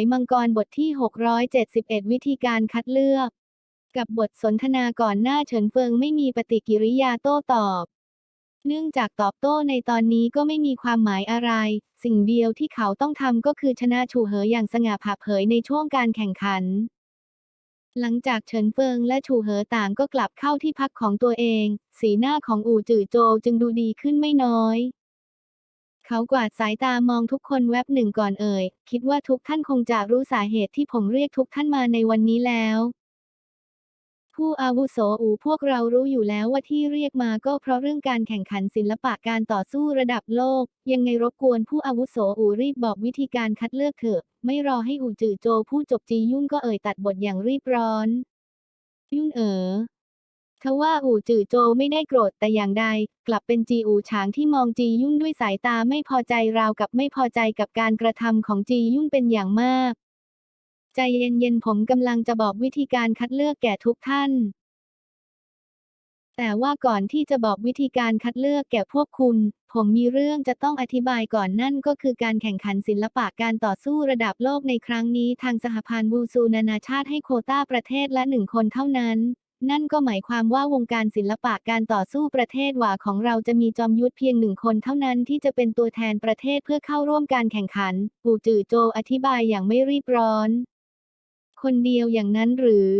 ยมังกรบทที่ 671 วิธีการคัดเลือก กับบทสนทนาก่อนหน้าเฉินเฟิงไม่มีปฏิกิริยาโต้ตอบ เนื่องจากตอบโต้ในตอนนี้ก็ไม่มีความหมายอะไร สิ่งเดียวที่เขาต้องทำก็คือชนะชูเหออย่างสง่าผ่าเผยในช่วงการแข่งขัน หลังจากเฉินเฟิงและชูเหอต่างก็กลับเข้าที่พักของตัวเอง สีหน้าของอู่จือโจวจึงดูดีขึ้นไม่น้อย เขากวาดสายตามองทุกคนแวบหนึ่งก่อนเอ่ย คิดว่าทุกท่านคงจะรู้สาเหตุที่ผมเรียกทุกท่านมาในวันนี้แล้ว ผู้อาวุโสอูพวกเรารู้อยู่แล้วว่าที่เรียกมาก็เพราะเรื่องการแข่งขันศิลปะการต่อสู้ระดับโลก ยังไงรบกวนผู้อาวุโสอูรีบบอกวิธีการคัดเลือกเถอะ ไม่รอให้อูจือโจผู้จบจียุ่นก็เอ่ยตัดบทอย่างรีบร้อน ยุ่นเอ๋อ ทว่าอู่จือโจไม่ได้โกรธแต่อย่างใด กลับเป็นจีอูฉางที่มองจียุ่นด้วยสายตาไม่พอใจราวกับไม่พอใจกับการกระทำของจียุ่นเป็นอย่างมาก ใจเย็นๆผมกำลังจะบอกวิธีการคัดเลือกแก่ทุกท่าน แต่ว่าก่อนที่จะบอกวิธีการคัดเลือกแก่พวกคุณ ผมมีเรื่องจะต้องอธิบายก่อนนั่นก็คือการแข่งขันศิลปะการต่อสู้ระดับโลกในครั้งนี้ ทางสหพันธ์วูซูนานาชาติให้โคต้าประเทศละหนึ่งคนเท่านั้น นั่นก็หมายความว่าวงการศิลปะการต่อสู้ประเทศหว่าของเราจะมีจอมยุทธเพียงหนึ่งคนเท่านั้นที่จะเป็นตัวแทนประเทศเพื่อเข้าร่วมการแข่งขัน ปูจือโจอธิบายอย่างไม่รีบร้อน คนเดียวอย่างนั้นหรือ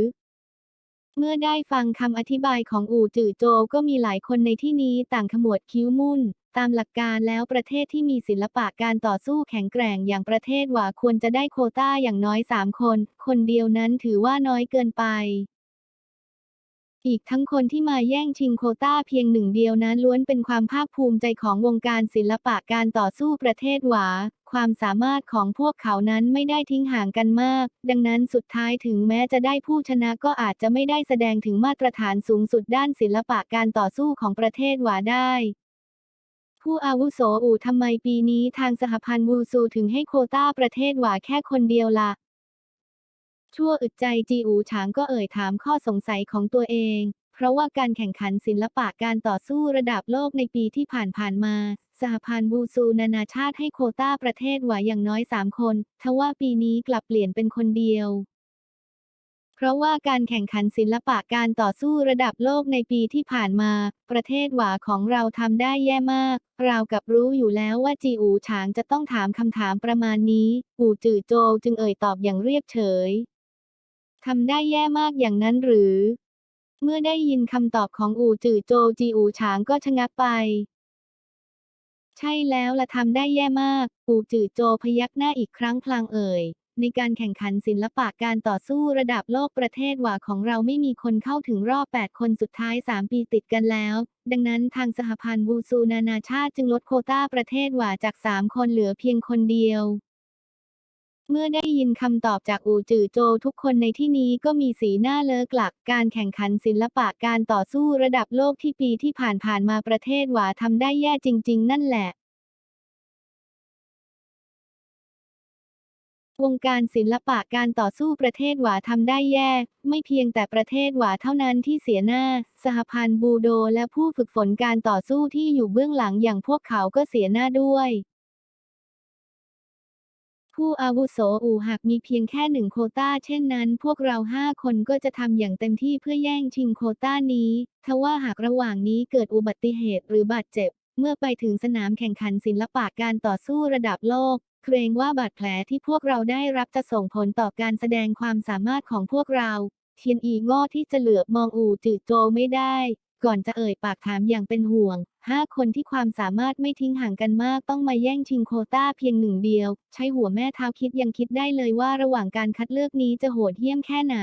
เมื่อได้ฟังคำอธิบายของอู่จือโจก็มีหลายคนในที่นี้ต่างขมวดคิ้วมุ่นตามหลักการแล้วประเทศที่มีศิลปะการต่อสู้แข็งแกร่งอย่างประเทศหว่าควรจะได้โคต้าอย่างน้อยสามคน คนเดียวนั้นถือว่าน้อยเกินไป อีกทั้งคนที่มาแย่งชิงโคต้าเพียงหนึ่งเดียวนั้นล้วนเป็นความภาคภูมิใจของวงการศิลปะการต่อสู้ประเทศหวา ความสามารถของพวกเขานั้นไม่ได้ทิ้งห่างกันมาก ดังนั้นสุดท้ายถึงแม้จะได้ผู้ชนะก็อาจจะไม่ได้แสดงถึงมาตรฐานสูงสุดด้านศิลปะการต่อสู้ของประเทศหวาได้ผู้อาวุโสอู่ทำไมปีนี้ทางสหพันธ์วูซูถึงให้โคต้าประเทศหวาแค่คนเดียวล่ะ ชั่วอึดใจจีอูฉางก็เอ่ยถามข้อสงสัยของตัวเอง เพราะว่าการแข่งขันศิลปะการต่อสู้ระดับโลกในปีที่ผ่านๆมาสหพันธ์บูซูนานาชาติให้โคต้าประเทศหวาอย่างน้อยสามคน ทว่าปีนี้กลับเปลี่ยนเป็นคนเดียว เพราะว่าการแข่งขันศิลปะการต่อสู้ระดับโลกในปีที่ผ่านมา ประเทศหวาของเราทำได้แย่มาก เรากับรู้อยู่แล้วว่าจีอูฉางจะต้องถามคำถามประมาณนี้ อูจือโจวจึงเอ่ยตอบอย่างเรียบเฉย ทำได้แย่มากอย่างนั้นหรือ เมื่อได้ยินคำตอบของอู่จือโจวจีอูฉางก็ชะงักไป ใช่แล้วละทำได้แย่มาก อู่จือโจพยักหน้าอีกครั้งพลางเอ่ย ในการแข่งขันศิลปะการต่อสู้ระดับโลกประเทศหว่าของเราไม่มีคนเข้าถึงรอบ 8 คนสุดท้าย 3 ปีติดกันแล้ว ดังนั้นทางสหพันธ์วูซูนานาชาติจึงลดโคต้าประเทศหว่าจาก 3 คนเหลือเพียงคนเดียว เมื่อได้ยินคำตอบจากอูจือโจทุกคนในที่นี้ก็มีสีหน้าเลิกหลัก การแข่งขันศิลปะการต่อสู้ระดับโลกที่ปีที่ผ่านๆมาประเทศหวาทำได้แย่จริง ๆ นั่นแหละวงการศิลปะการต่อสู้ประเทศหวาทำได้แย่ ไม่เพียงแต่ประเทศหวาเท่านั้นที่เสียหน้า สหพันธ์บูโดและผู้ฝึกฝนการต่อสู้ที่อยู่เบื้องหลังอย่างพวกเขาก็เสียหน้าด้วย ผู้อาวุโสอูหากมีเพียงแค่หนึ่งโคต้าเช่นนั้น พวกเราห้าคนก็จะทำอย่างเต็มที่เพื่อแย่งชิงโคต้านี้ทว่าหากระหว่างนี้เกิดอุบัติเหตุหรือบาดเจ็บ เมื่อไปถึงสนามแข่งขันศิลปะการต่อสู้ระดับโลก เกรงว่าบาดแผลที่พวกเราได้รับจะส่งผลต่อการแสดงความสามารถของพวกเรา เทียนอีง้อที่จะเหลือบมองอู่จือโจไม่ได้ ก่อนจะเอ่ยปากถามอย่างเป็นห่วงห้าคนที่ความสามารถไม่ทิ้งห่างกันมากต้องมาแย่งชิงโคต้าเพียงหนึ่งเดียว ใช้หัวแม่เท้าคิดยังคิดได้เลยว่าระหว่างการคัดเลือกนี้จะโหดเหี้ยมแค่ไหน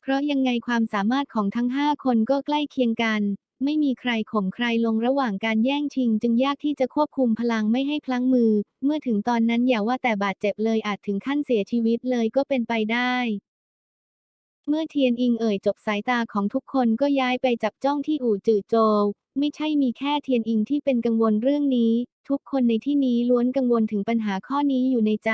เพราะยังไงความสามารถของทั้งห้าคนก็ใกล้เคียงกัน ไม่มีใครข่มใครลงระหว่างการแย่งชิง จึงยากที่จะควบคุมพลังไม่ให้พลั้งมือ เมื่อถึงตอนนั้นอย่าว่าแต่บาดเจ็บเลยอาจถึงขั้นเสียชีวิตเลยก็เป็นไปได้ เมื่อเทียนอิงเอ่ยจบสายตาของทุกคนก็ย้ายไปจับจ้องที่อู่จื่อโจว ไม่ใช่มีแค่เทียนอิงที่เป็นกังวลเรื่องนี้ ทุกคนในที่นี้ล้วนกังวลถึงปัญหาข้อนี้อยู่ในใจ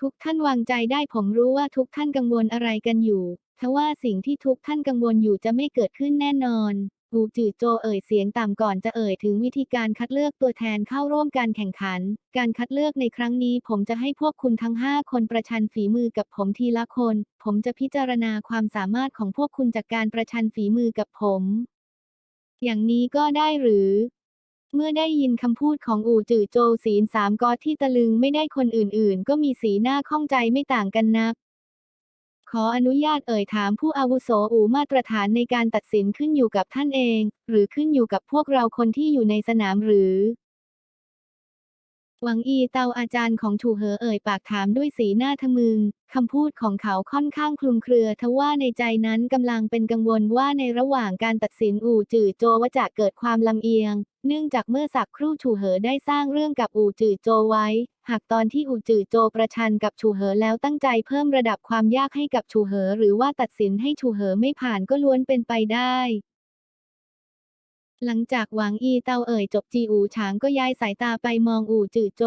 ทุกท่านวางใจได้ผมรู้ว่าทุกท่านกังวลอะไรกันอยู่ ทว่าสิ่งที่ทุกท่านกังวลอยู่จะไม่เกิดขึ้นแน่นอน อูจือโจเอ่ยเสียงต่ำก่อนจะเอ่ยถึงวิธีการคัดเลือกตัวแทนเข้าร่วมการแข่งขัน การคัดเลือกในครั้งนี้ผมจะให้พวกคุณทั้ง 5 คนประชันฝีมือกับผมทีละคน ผมจะพิจารณาความสามารถของพวกคุณจากการประชันฝีมือกับผม อย่างนี้ก็ได้หรือเมื่อได้ยินคำพูดของอู่จือโจศีลสามกอที่ตะลึงไม่ได้คนอื่นๆ ก็มีสีหน้าข้องใจไม่ต่างกันนัก ขออนุญาตเอ่ยถามผู้อาวุโสอู่มาตรฐานในการตัดสินขึ้นอยู่กับท่านเอง หรือขึ้นอยู่กับพวกเราคนที่อยู่ในสนามหรือ หวังอีเตาอาจารย์ของถูเหอเอ่ยปากถามด้วยสีหน้าทะมึงคำพูดของเขาค่อนข้างคลุมเครือทว่าในใจนั้นกำลังเป็นกังวลว่าในระหว่างการตัดสินอู่จื่อโจว่าจะเกิดความลำเอียง เนื่องจากเมื่อสักครู่ถูเหอได้สร้างเรื่องกับอู่จื่อโจไว้ หากตอนที่อูจื่อโจประชันกับชูเหอแล้วตั้งใจเพิ่มระดับความยากให้กับชูเหอหรือว่าตัดสินให้ชูเหอไม่ผ่านก็ล้วนเป็นไปได้ หลังจากหวังอีเตาเอ่ยจบจีอูฉางก็ย้ายสายตาไปมองอูจื่อโจ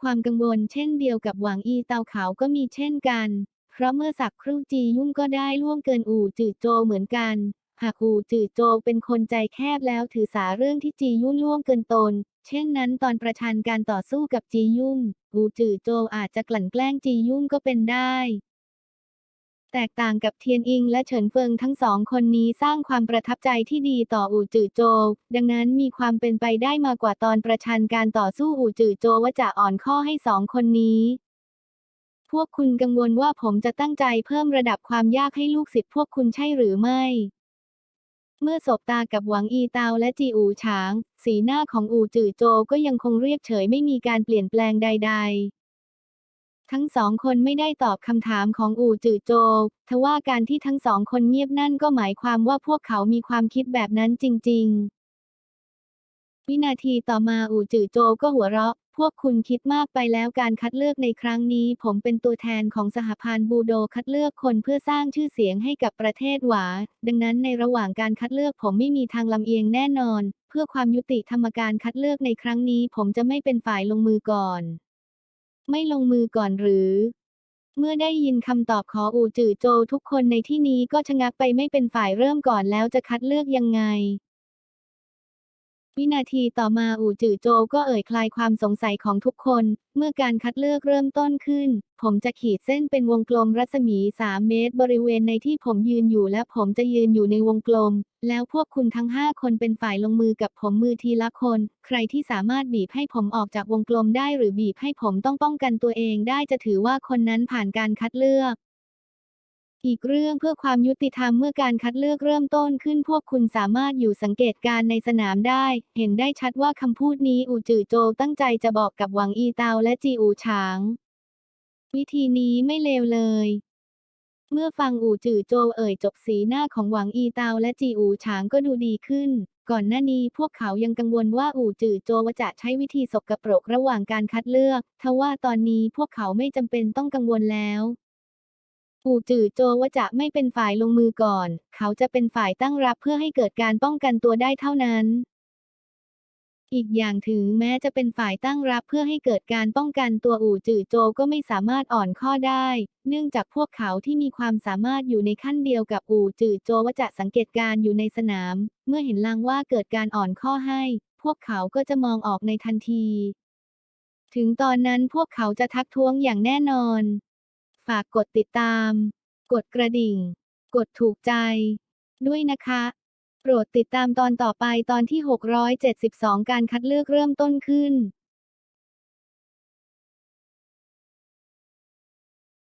ความกังวลเช่นเดียวกับหวังอีเตาเขาก็มีเช่นกัน เพราะเมื่อสักครู่จียุ่งก็ได้ล่วงเกินอูจื่อโจเหมือนกัน หากอูจื่อโจวเป็นคนใจแคบแล้วถือสาเรื่องที่จียุ่งล่วงเกินตน เช่นนั้นตอนประชันการต่อสู้กับจียุ่งอู่จื่อโจวอาจจะกลั่นแกล้งจียุ่งก็เป็นได้ แตกต่างกับเทียนอิงและเฉินเฟิงทั้งสองคนนี้สร้างความประทับใจที่ดีต่ออู่จื่อโจวดังนั้นมีความเป็นไปได้มากกว่าตอนประชันการต่อสู้อู่จื่อโจวว่าจะอ่อนข้อให้สองคนนี้พวกคุณกังวลว่าผมจะตั้งใจเพิ่มระดับความยากให้ลูกศิษย์พวกคุณใช่หรือไม่ เมื่อสบตากับหวังอีเตาและจีอูฉาง สีหน้าของอูจื่อโจก็ยังคงเรียบเฉยไม่มีการเปลี่ยนแปลงใด ๆทั้งสองคนไม่ได้ตอบคำถามของอู่จื่อโจวทว่าการที่ทั้งสองคนเงียบนั่นก็หมายความว่าพวกเขามีความคิดแบบนั้นจริง ๆ วินาทีต่อมาอู่จื่อโจก็หัวเราะ พวกคุณคิดมากไปแล้วการคัดเลือกในครั้งนี้ ผมเป็นตัวแทนของสหพันธ์บูโดคัดเลือกคนเพื่อสร้างชื่อเสียงให้กับประเทศหวา ดังนั้นในระหว่างการคัดเลือกผมไม่มีทางลำเอียงแน่นอน เพื่อความยุติธรรมการคัดเลือกในครั้งนี้ ผมจะไม่เป็นฝ่ายลงมือก่อน ไม่ลงมือก่อนหรือเมื่อได้ยินคำตอบขออูจื่อโจทุกคนในที่นี้ก็ชะงักไปไม่เป็นฝ่ายเริ่มก่อนแล้วจะคัดเลือกยังไง วินาทีต่อมาอู่จื่อโจก็เอ่ยคลายความสงสัยของทุกคน เมื่อการคัดเลือกเริ่มต้นขึ้น ผมจะขีดเส้นเป็นวงกลมรัศมี 3 เมตร บริเวณในที่ผมยืนอยู่และผมจะยืนอยู่ในวงกลม แล้วพวกคุณทั้ง 5 คนเป็นฝ่ายลงมือกับผมมือทีละคน ใครที่สามารถบีบให้ผมออกจากวงกลมได้หรือบีบให้ผมต้องป้องกันตัวเองได้จะถือว่าคนนั้นผ่านการคัดเลือก อีกเรื่องเพื่อความยุติธรรมเมื่อการคัดเลือกเริ่มต้นขึ้นพวกคุณสามารถอยู่สังเกตการณ์ในสนามได้ เห็นได้ชัดว่าคำพูดนี้อูจือโจตั้งใจจะบอกกับหวังอีเตาและจีอูฉาง วิธีนี้ไม่เลวเลย เมื่อฟังอูจือโจเอ่ยจบสีหน้าของหวังอีเตาและจีอูฉางก็ดูดีขึ้นก่อนหน้านี้พวกเขายังกังวลว่าอู่จือโจวจะใช้วิธีสกปรกระหว่างการคัดเลือก ทว่าตอนนี้พวกเขาไม่จำเป็นต้องกังวลแล้ว อู่จือโจวจะไม่เป็นฝ่ายลงมือก่อน เขาจะเป็นฝ่ายตั้งรับเพื่อให้เกิดการป้องกันตัวได้เท่านั้น อีกอย่างถึงแม้จะเป็นฝ่ายตั้งรับเพื่อให้เกิดการป้องกันตัวอู่จือโจก็ไม่สามารถอ่อนข้อได้ เนื่องจากพวกเขาที่มีความสามารถอยู่ในขั้นเดียวกับอู่จือโจว่าจะสังเกตการอยู่ในสนาม เมื่อเห็นลางว่าเกิดการอ่อนข้อให้ พวกเขาก็จะมองออกในทันที ถึงตอนนั้นพวกเขาจะทักท้วงอย่างแน่นอน ฝากกดติดตาม กดกระดิ่ง กดถูกใจ ด้วยนะคะ โปรดติดตามตอนต่อไปตอนที่ 672 การคัดเลือกเริ่มต้นขึ้น